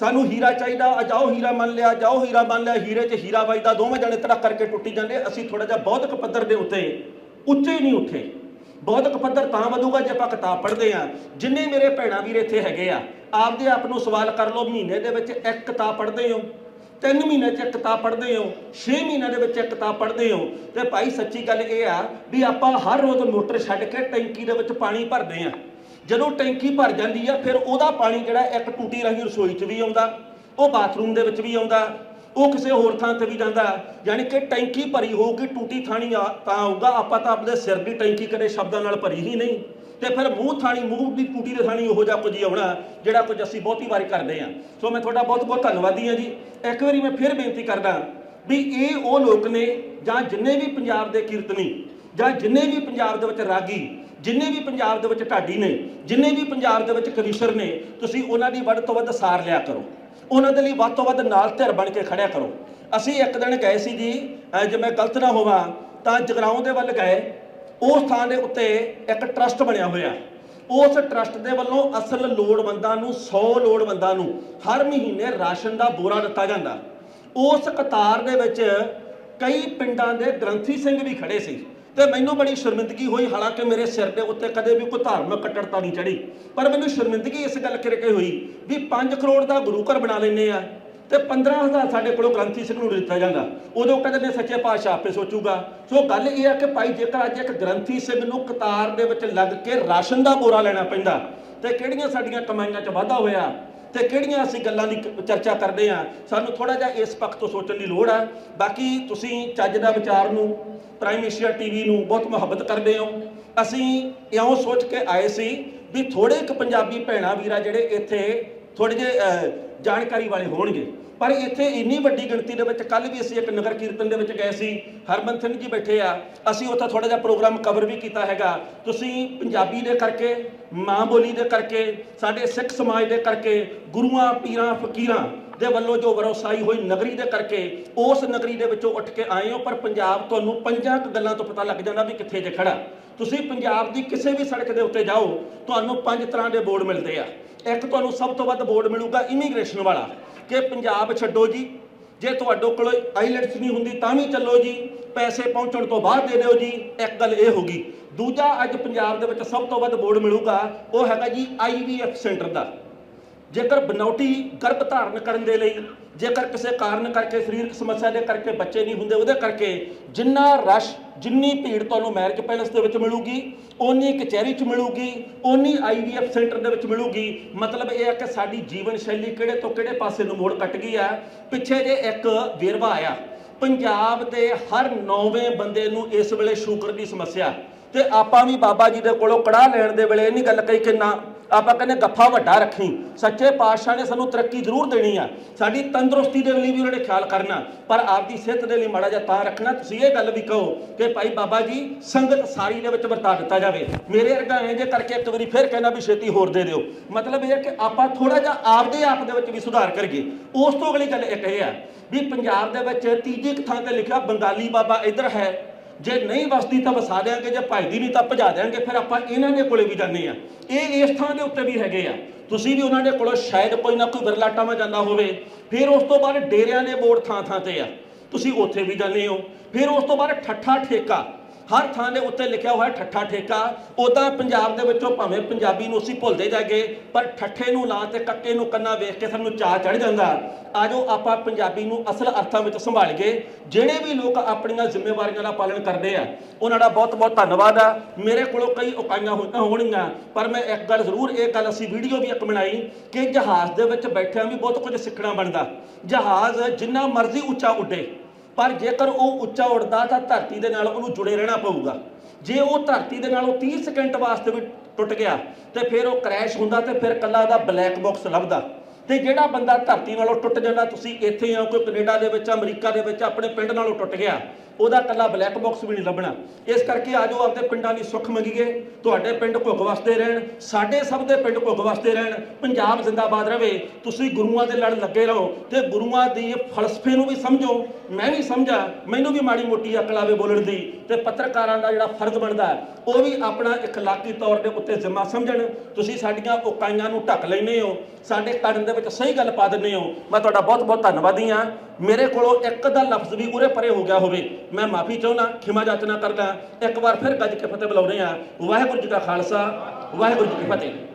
[SPEAKER 1] ਸਾਨੂੰ ਹੀਰਾ ਚਾਹੀਦਾ, ਆ ਜਾਓ ਹੀਰਾ ਮੰਨ ਲਿਆ, ਜਾਓ ਹੀਰਾ ਮੰਨ ਲਿਆ, ਹੀਰੇ 'ਚ ਹੀਰਾ ਵੱਜਦਾ, ਦੋਵੇਂ ਜਣੇ ਤੜਕ ਕਰਕੇ ਟੁੱਟੀ ਜਾਂਦੇ। ਅਸੀਂ ਥੋੜਾ ਜਿਹਾ ਬੌਧਿਕ ਪੱਧਰ ਦੇ ਉੱਤੇ, ਉੱਚੇ ਹੀ ਨਹੀਂ ਉੱਠੇ। ਬੌਧਿਕ ਪੱਧਰ ਤਾਂ ਵਧੂਗਾ ਜੇ ਆਪਾਂ ਕਿਤਾਬ ਪੜ੍ਹਦੇ ਆ ਜਿੰਨੇ ਮੇਰੇ ਭੈਣਾਂ ਵੀਰ ਇੱਥੇ ਹੈਗੇ ਆ, ਆਪਦੇ ਆਪ ਨੂੰ ਸਵਾਲ ਕਰ ਲਓ, ਮਹੀਨੇ ਦੇ ਵਿੱਚ ਇੱਕ ਕਿਤਾਬ ਪੜ੍ਹਦੇ ਹੋ, ਤਿੰਨ ਮਹੀਨੇ 'ਚ ਇੱਕ ਕਿਤਾਬ ਪੜ੍ਹਦੇ ਹੋ 6 ਮਹੀਨਿਆਂ ਦੇ ਵਿੱਚ ਇੱਕ ਕਿਤਾਬ ਪੜ੍ਹਦੇ ਹੋ। ਤੇ ਭਾਈ ਸੱਚੀ ਗੱਲ ਇਹ ਆ ਵੀ ਆਪਾਂ ਹਰ ਰੋਜ਼ ਮੋਟਰ ਛੱਡ ਕੇ ਟੈਂਕੀ ਦੇ ਵਿੱਚ ਪਾਣੀ ਭਰਦੇ ਆ ਜਦੋਂ ਟੈਂਕੀ ਭਰ ਜਾਂਦੀ ਆ, ਫਿਰ ਉਹਦਾ ਪਾਣੀ ਜਿਹੜਾ ਇੱਕ ਟੂਟੀ ਰਾਹੀਂ ਰਸੋਈ 'ਚ ਵੀ ਆਉਂਦਾ, ਉਹ ਬਾਥਰੂਮ ਦੇ ਵਿੱਚ ਵੀ ਆਉਂਦਾ ਉਹ ਕਿਸੇ ਹੋਰ ਥਾਂ ਤੇ ਵੀ ਜਾਂਦਾ ਯਾਨੀ ਕਿ ਟੈਂਕੀ ਭਰੀ ਹੋਊਗੀ, ਟੂਟੀ ਥਾਣੀ ਆ ਤਾਂ ਆਊਗਾ। ਆਪਾਂ ਤਾਂ ਆਪਣੇ ਸਿਰ ਦੀ ਟੈਂਕੀ ਕਦੇ ਸ਼ਬਦਾਂ ਨਾਲ ਭਰੀ ਹੀ ਨਹੀਂ। ਤੇ ਫਿਰ ਮੂੰਹ ਥਾਣੀ, ਮੂੰਹ ਦੀ ਟੂਟੀ ਦੇ ਥਾਣੀ ਉਹੋ ਜਿਹਾ ਕੁਝ ਹੀ ਆਉਣਾ ਜਿਹੜਾ ਕੁਝ ਅਸੀਂ ਬਹੁਤੀ ਵਾਰੀ ਕਰਦੇ ਹਾਂ। ਸੋ ਮੈਂ ਤੁਹਾਡਾ ਬਹੁਤ ਬਹੁਤ ਧੰਨਵਾਦੀ ਹਾਂ ਜੀ। ਇੱਕ ਵਾਰੀ ਮੈਂ ਫਿਰ ਬੇਨਤੀ ਕਰਦਾ ਵੀ ਇਹ ਉਹ ਲੋਕ ਨੇ ਜਾਂ ਜਿੰਨੇ ਵੀ ਪੰਜਾਬ ਦੇ ਕੀਰਤਨੀ, ਜਾਂ ਜਿੰਨੇ ਵੀ ਪੰਜਾਬ ਦੇ ਵਿੱਚ ਰਾਗੀ, ਜਿੰਨੇ ਵੀ ਪੰਜਾਬ ਦੇ ਵਿੱਚ ਢਾਡੀ ਨੇ, ਜਿੰਨੇ ਵੀ ਪੰਜਾਬ ਦੇ ਵਿੱਚ ਕਵੀਸ਼ਰ ਨੇ, ਤੁਸੀਂ ਉਹਨਾਂ ਦੀ ਵੱਧ ਤੋਂ ਵੱਧ ਸਾਰ ਲਿਆ ਕਰੋ। ਉਹਨਾਂ ਦੇ ਲਈ ਵੱਧ ਤੋਂ ਵੱਧ ਨਾਲ ਧਿਰ ਬਣ ਕੇ ਖੜਿਆ ਕਰੋ। ਅਸੀਂ ਇੱਕ ਦਿਨ ਗਏ ਸੀ ਜੀ ਜੇ ਮੈਂ ਗਲਤ ਨਾ ਹੋਵਾਂ, ਤਾਂ ਜਗਰਾਉਂ ਦੇ ਵੱਲ ਗਏ। ਉਸ ਥਾਂ ਦੇ ਉੱਤੇ ਇੱਕ ਟਰਸਟ ਬਣਿਆ ਹੋਇਆ। ਉਸ ਟਰਸਟ ਦੇ ਵੱਲੋਂ ਅਸਲ ਲੋੜਵੰਦਾਂ ਨੂੰ 100 ਲੋੜਵੰਦਾਂ ਨੂੰ ਹਰ ਮਹੀਨੇ ਰਾਸ਼ਨ ਦਾ ਬੋਰਾ ਦਿੱਤਾ ਜਾਂਦਾ। ਉਸ ਕਤਾਰ ਦੇ ਵਿੱਚ ਕਈ ਪਿੰਡਾਂ ਦੇ ਗ੍ਰੰਥੀ ਸਿੰਘ ਵੀ ਖੜੇ ਸੀ। ਤੇ ਮੈਨੂੰ ਬੜੀ ਸ਼ਰਮਿੰਦਗੀ ਹੋਈ, ਹਾਲਾਂਕਿ ਮੇਰੇ ਸਿਰ ਦੇ ਉੱਤੇ ਕਦੇ ਵੀ ਕੋਈ ਧਾਰਮਿਕ ਕੱਟੜਤਾ ਨਹੀਂ ਚੜੀ ਪਰ ਮੈਨੂੰ ਸ਼ਰਮਿੰਦਗੀ ਇਸ ਗੱਲ ਕਰਕੇ ਹੋਈ ਵੀ 5 ਕਰੋੜ ਦਾ ਗੁਰੂ ਘਰ ਬਣਾ ਲੈਨੇ ਆ ਤੇ 15000 ਸਾਡੇ ਕੋਲੋਂ ਗ੍ਰੰਥੀ ਸਿੰਘ ਨੂੰ ਦਿੱਤਾ ਜਾਂਦਾ। ਉਦੋਂ ਕਹਿੰਦੇ ਨੇ ਸੱਚੇ ਪਾਤਸ਼ਾਹ ਆਪੇ ਸੋਚੂਗਾ। ਸੋ ਗੱਲ ਇਹ ਆ ਕਿ ਭਾਈ ਜੇਕਰ ਅੱਜ ਇੱਕ ਗ੍ਰੰਥੀ ਸਿੰਘ ਨੂੰ ਕਤਾਰ ਦੇ ਵਿੱਚ ਲੱਗ ਕੇ ਰਾਸ਼ਨ ਦਾ ਬੋਰਾ ਲੈਣਾ ਪੈਂਦਾ, ਤੇ ਕਿਹੜੀਆਂ ਸਾਡੀਆਂ ਕਮਾਈਆਂ 'ਚ ਵਾਧਾ ਹੋਇਆ? ਤੇ ਕਿਹੜੀਆਂ ਅਸੀਂ ਗੱਲਾਂ ਦੀ ਚਰਚਾ ਕਰਦੇ ਆ ਸਾਨੂੰ ਥੋੜਾ ਜਿਹਾ ਇਸ ਪੱਖ ਤੋਂ ਸੋਚਣ ਦੀ ਲੋੜ ਆ। ਬਾਕੀ ਤੁਸੀਂ ਚੱਜ ਦਾ ਵਿਚਾਰ ਨੂੰ ਪ੍ਰਾਈਮ ਏਸ਼ੀਆ ਟੀਵੀ ਨੂੰ ਬਹੁਤ ਮੁਹੱਬਤ ਕਰਦੇ ਹੋ। ਅਸੀਂ ਇਉਂ ਸੋਚ ਕੇ ਆਏ ਸੀ ਵੀ ਥੋੜੇ ਇੱਕ ਪੰਜਾਬੀ ਭੈਣਾ ਵੀਰਾ ਜਿਹੜੇ ਇੱਥੇ ਥੋੜੇ ਜਿਹੇ ਜਾਣਕਾਰੀ ਵਾਲੇ ਹੋਣਗੇ। ਪਰ ਇੱਥੇ ਇੰਨੀ ਵੱਡੀ ਗਿਣਤੀ ਦੇ ਵਿੱਚ ਕੱਲ ਵੀ ਅਸੀਂ ਇੱਕ ਨਗਰ ਕੀਰਤਨ ਦੇ ਵਿੱਚ ਗਏ ਸੀ, ਹਰਮਨ ਸਿੰਘ ਜੀ ਬੈਠੇ ਆ। ਅਸੀਂ ਉੱਥੇ ਥੋੜਾ ਜਿਹਾ ਪ੍ਰੋਗਰਾਮ ਕਵਰ ਵੀ ਕੀਤਾ ਹੈਗਾ। ਤੁਸੀਂ ਪੰਜਾਬੀ ਦੇ ਕਰਕੇ, ਮਾਂ ਬੋਲੀ ਦੇ ਕਰਕੇ, ਸਾਡੇ ਸਿੱਖ ਸਮਾਜ ਦੇ ਕਰਕੇ, ਗੁਰੂਆਂ, ਪੀਰਾਂ, ਫਕੀਰਾਂ ਦੇ ਵੱਲੋਂ ਜੋ ਵਰੋਸਾਈ ਹੋਈ ਨਗਰੀ ਦੇ ਕਰਕੇ, ਉਸ ਨਗਰੀ ਦੇ ਵਿੱਚੋਂ ਉੱਠ ਕੇ ਆਏ ਹੋ, ਪਰ ਪੰਜਾਬ ਤੁਹਾਨੂੰ ਪੰਜਾਂ ਕੁ ਗੱਲਾਂ ਤੋਂ ਪਤਾ ਲੱਗ ਜਾਂਦਾ ਵੀ ਕਿੱਥੇ ਜੇ ਖੜਾ ਤੁਸੀਂ ਪੰਜਾਬ ਦੀ ਕਿਸੇ ਵੀ ਸੜਕ ਦੇ ਉੱਤੇ ਜਾਓ, ਤੁਹਾਨੂੰ ਪੰਜ ਤਰ੍ਹਾਂ ਦੇ ਬੋਰਡ ਮਿਲਦੇ ਆ। ਇੱਕ ਤੁਹਾਨੂੰ ਸਭ ਤੋਂ ਵੱਧ ਬੋਰਡ ਮਿਲੂਗਾ ਇਮੀਗ੍ਰੇਸ਼ਨ ਵਾਲਾ। ਕਿ ਪੰਜਾਬ ਛੱਡੋ ਜੀ। ਜੇ ਤੁਹਾਡੇ ਕੋਲ ਆਈਲੈਟਸ ਨਹੀਂ ਹੁੰਦੀ ਤਾਂ ਵੀ ਚੱਲੋ ਜੀ। ਪੈਸੇ ਪਹੁੰਚਣ ਤੋਂ ਬਾਅਦ ਦੇ ਦਿਓ ਜੀ। ਇੱਕ ਗੱਲ ਇਹ ਹੋਗੀ ਦੂਜਾ ਅੱਜ ਪੰਜਾਬ ਦੇ ਵਿੱਚ ਸਭ ਤੋਂ ਵੱਧ ਬੋਰਡ ਮਿਲੂਗਾ। ਉਹ ਹੈਗਾ ਜੀ ਆਈਵੀਐਫ ਸੈਂਟਰ ਦਾ। ਜੇਕਰ ਬਨੌਟੀ ਗਰਭ ਧਾਰਨ ਕਰਨ ਦੇ ਲਈ, ਜੇਕਰ ਕਿਸੇ ਕਾਰਨ ਕਰਕੇ, ਸਰੀਰਕ ਸਮੱਸਿਆ ਦੇ ਕਰਕੇ ਬੱਚੇ ਨਹੀਂ ਹੁੰਦੇ, ਉਹਦੇ ਕਰਕੇ ਜਿੰਨਾ ਰਸ਼, ਜਿੰਨੀ ਭੀੜ ਤੁਹਾਨੂੰ ਮੈਰਿਜ ਪੈਲੇਸ ਦੇ ਵਿੱਚ ਮਿਲੂਗੀ, ਓਨੀ ਕਚਹਿਰੀ 'ਚ ਮਿਲੂਗੀ, ਓਨੀ ਆਈਵੀਐਫ ਸੈਂਟਰ ਦੇ ਵਿੱਚ ਮਿਲੂਗੀ, ਮਤਲਬ ਇਹ ਹੈ ਕਿ ਸਾਡੀ ਜੀਵਨ ਸ਼ੈਲੀ ਕਿਹੜੇ ਤੋਂ ਕਿਹੜੇ ਪਾਸੇ ਨੂੰ ਮੋੜ ਕੱਟ ਗਈ ਆ ਪਿੱਛੇ ਜੇ ਇੱਕ ਵੇਰਵਾ ਆਇਆ, ਪੰਜਾਬ ਦੇ ਹਰ ਨੌਵੇਂ ਬੰਦੇ ਨੂੰ ਇਸ ਵੇਲੇ ਸ਼ੂਗਰ ਦੀ ਸਮੱਸਿਆ ਤੇ ਆਪਾਂ ਵੀ ਬਾਬਾ ਜੀ ਦੇ ਕੋਲੋਂ ਕੜਾ ਲੈਣ ਦੇ ਵੇਲੇ ਇਹ ਨਹੀਂ ਗੱਲ ਕਹੀ ਕਿ ਨਾ, ਆਪਾਂ ਕਹਿੰਦੇ ਗੱਫਾ ਵੱਡਾ ਰੱਖੀ। ਸੱਚੇ ਪਾਤਸ਼ਾਹ ਨੇ ਸਾਨੂੰ ਤਰੱਕੀ ਜ਼ਰੂਰ ਦੇਣੀ ਆ। ਸਾਡੀ ਤੰਦਰੁਸਤੀ ਦੇ ਲਈ ਵੀ ਉਹਨਾਂ ਨੇ ਖਿਆਲ ਕਰਨਾ, ਪਰ ਆਪਦੀ ਸਿਹਤ ਦੇ ਲਈ ਮਾੜਾ ਜਿਹਾ ਤਾਂ ਰੱਖਣਾ। ਤੁਸੀਂ ਇਹ ਗੱਲ ਵੀ ਕਹੋ ਕਿ ਭਾਈ ਬਾਬਾ ਜੀ, ਸੰਗਤ ਸਾਰੀ ਦੇ ਵਿੱਚ ਵਰਤਾ ਦਿੱਤਾ ਜਾਵੇ। ਮੇਰੇ ਵਰਗਾ ਐਂ ਜੇ ਕਰਕੇ ਇੱਕ ਵਾਰੀ ਫਿਰ ਕਹਿਣਾ ਵੀ ਛੇਤੀ ਹੋਰ ਦੇ ਦਿਓ। ਮਤਲਬ ਇਹ ਹੈ ਕਿ ਆਪਾਂ ਥੋੜਾ ਜਿਹਾ ਆਪਦੇ ਆਪ ਦੇ ਵਿੱਚ ਵੀ ਸੁਧਾਰ ਕਰੀਏ। ਉਸ ਤੋਂ ਅਗਲੀ ਗੱਲ ਇੱਕ ਇਹ ਆ ਵੀ ਪੰਜਾਬ ਦੇ ਵਿੱਚ ਤੀਜੀ ਇੱਕ ਥਾਂ ਤੇ ਲਿਖਿਆ ਬੰਗਾਲੀ ਬਾਬਾ ਇੱਧਰ ਹੈ। ਜੇ ਨਹੀਂ ਵਸਦੀ ਤਾਂ ਵਸਾ ਦਿਆਂਗੇ, ਜੇ ਭਜਦੀ ਨਹੀਂ ਤਾਂ ਭਜਾ ਦਿਆਂਗੇ, ਫਿਰ ਆਪਾਂ ਇਹਨਾਂ ਦੇ ਕੋਲੇ ਵੀ ਜਾਂਦੇ ਆ ਇਹ ਇਸ ਥਾਂ ਦੇ ਉੱਤੇ ਵੀ ਹੈਗੇ ਆ। ਤੁਸੀਂ ਵੀ ਉਹਨਾਂ ਦੇ ਕੋਲੋਂ ਸ਼ਾਇਦ ਕੋਈ ਨਾ ਕੋਈ ਵਿਰਲਾਟਾ ਮੈਂ ਜਾਂਦਾ ਹੋਵੇ, ਫਿਰ ਉਸ ਤੋਂ ਬਾਅਦ ਡੇਰਿਆਂ ਦੇ ਬੋਰਡ ਥਾਂ ਥਾਂ ਤੇ ਆ। ਤੁਸੀਂ ਉੱਥੇ ਵੀ ਜਾਂਦੇ ਹੋ। ਫਿਰ ਉਸ ਤੋਂ ਬਾਅਦ ਠੱਠਾ ਠੇਕਾ। ਹਰ ਥਾਂ ਦੇ ਉੱਤੇ ਲਿਖਿਆ ਹੋਇਆ ਠੱਠਾ ਠੇਕਾ ਉਦਾਂ ਪੰਜਾਬ ਦੇ ਵਿੱਚੋਂ ਭਾਵੇਂ ਪੰਜਾਬੀ ਨੂੰ ਅਸੀਂ ਭੁੱਲਦੇ ਜਾਗੇ ਪਰ ਠੱਠੇ ਨੂੰ ਲਾਂ ਤੇ ਕੱਕੇ ਨੂੰ ਕੰਨਾ ਵੇਖ ਕੇ ਸਾਨੂੰ ਚਾਹ ਚੜ ਜਾਂਦਾ। ਆਜੋ ਆਪਾਂ ਪੰਜਾਬੀ ਨੂੰ ਅਸਲ ਅਰਥਾਂ ਵਿੱਚ ਸੰਭਾਲੀਏ, ਜਿਹੜੇ ਵੀ ਲੋਕ ਆਪਣੀਆਂ ਜ਼ਿੰਮੇਵਾਰੀਆਂ ਦਾ ਪਾਲਣ ਕਰਦੇ ਆ, ਉਹਨਾਂ ਦਾ ਬਹੁਤ ਬਹੁਤ ਧੰਨਵਾਦ ਆ। ਮੇਰੇ ਕੋਲੋਂ ਕਈ ਉਕਾਈਆਂ ਹੋਣਗੀਆਂ, ਪਰ ਮੈਂ ਇੱਕ ਗੱਲ ਜ਼ਰੂਰ, ਇਹ ਗੱਲ ਅਸੀਂ ਵੀਡੀਓ ਵੀ ਇੱਕ ਬਣਾਈ ਕਿ ਜਹਾਜ਼ ਦੇ ਵਿੱਚ ਬੈਠਿਆਂ ਵੀ ਬਹੁਤ ਕੁਝ ਸਿੱਖਣਾ ਬਣਦਾ। ਜਹਾਜ਼ ਜਿੰਨਾ ਮਰਜ਼ੀ ਉੱਚਾ ਉੱਡੇ ਪਰ ਜੇਕਰ ਉਹ ਉੱਚਾ ਉੱਡਦਾ ਤਾਂ ਧਰਤੀ ਦੇ ਨਾਲ ਉਹਨੂੰ ਜੁੜੇ ਰਹਿਣਾ ਪਊਗਾ। ਜੇ ਉਹ ਧਰਤੀ ਦੇ ਨਾਲ ਉਹ 30 ਸਕਿੰਟ ਵਾਸਤੇ ਵੀ ਟੁੱਟ ਗਿਆ, ਤੇ ਫਿਰ ਉਹ ਕ੍ਰੈਸ਼ ਹੁੰਦਾ ਤੇ ਫਿਰ ਕੱਲਾ ਉਹਦਾ ਬਲੈਕ ਬਾਕਸ ਲੱਭਦਾ। ਤੇ ਜਿਹੜਾ ਬੰਦਾ ਧਰਤੀ ਨਾਲੋਂ ਟੁੱਟ ਜਾਂਦਾ, ਤੁਸੀਂ ਇੱਥੇ ਆ ਕੋਈ ਕੈਨੇਡਾ ਦੇ ਵਿੱਚ, ਅਮਰੀਕਾ ਦੇ ਵਿੱਚ, ਆਪਣੇ ਪਿੰਡ ਨਾਲੋਂ ਟੁੱਟ ਗਿਆ, ਉਹਦਾ ਕੱਲਾ ਬਲੈਕ ਬਾਕਸ ਵੀ ਨਹੀਂ ਲੱਭਣਾ। ਇਸ ਕਰਕੇ ਆਜੋ ਆਪਦੇ ਪਿੰਡਾਂ ਦੀ ਸੁੱਖ ਮੰਗੀਏ। ਤੁਹਾਡੇ ਪਿੰਡ ਘੁੱਗ ਵਸਦੇ ਰਹਿਣ, ਸਾਡੇ ਸਭ ਦੇ ਪਿੰਡ ਘੁੱਗ ਵਸਦੇ ਰਹਿਣ। ਪੰਜਾਬ ਜ਼ਿੰਦਾਬਾਦ ਰਵੇ, ਤੁਸੀਂ ਗੁਰੂਆਂ ਦੇ ਲੜ ਲੱਗੇ ਰਹੋ ਤੇ ਗੁਰੂਆਂ ਦੀ ਫਲਸਫੇ ਨੂੰ ਵੀ ਸਮਝੋ। ਮੈਂ ਵੀ ਸਮਝਾ, ਮੈਨੂੰ ਵੀ ਮਾੜੀ ਮੋਟੀ ਅਕਲ ਆਵੇ ਬੋਲਣ ਦੀ ਤੇ ਪੱਤਰਕਾਰਾਂ ਦਾ ਜਿਹੜਾ ਫਰਜ਼ ਬਣਦਾ, ਉਹ ਵੀ ਆਪਣਾ ਇਖਲਾਕੀ ਤੌਰ ਦੇ ਉੱਤੇ ਜ਼ਿੰਮਾ ਸਮਝਣ। ਤੁਸੀਂ ਸਾਡੀਆਂ ਉਕਾਈਆਂ ਨੂੰ ਢੱਕ ਲੈਂਦੇ ਹੋ, ਸਾਡੇ ਕਰਨ ਦੇ ਵਿੱਚ ਸਹੀ ਗੱਲ ਪਾ ਦਿੰਦੇ ਹੋ। ਮੈਂ ਤੁਹਾਡਾ ਬਹੁਤ ਬਹੁਤ ਧੰਨਵਾਦੀ ਹਾਂ। ਮੇਰੇ ਕੋਲੋਂ ਇੱਕ ਦਾ ਲਫ਼ਜ਼ ਵੀ ਉਰੇ ਪਰੇ ਹੋ ਗਿਆ ਹੋਵੇ। ਮੈਂ ਮਾਫੀ ਚਾਹੁੰਦਾ, ਖਿਮਾ ਜਾਚਨਾ ਕਰਦਾ ਇੱਕ ਵਾਰ ਫਿਰ ਗੱਜ ਕੇ ਫਤਿਹ ਬੁਲਾਉਂਦੇ ਆ ਵਾਹਿਗੁਰੂ ਜੀ ਕਾ ਖਾਲਸਾ, ਵਾਹਿਗੁਰੂ ਜੀ ਕੀ ਫਤਿਹ।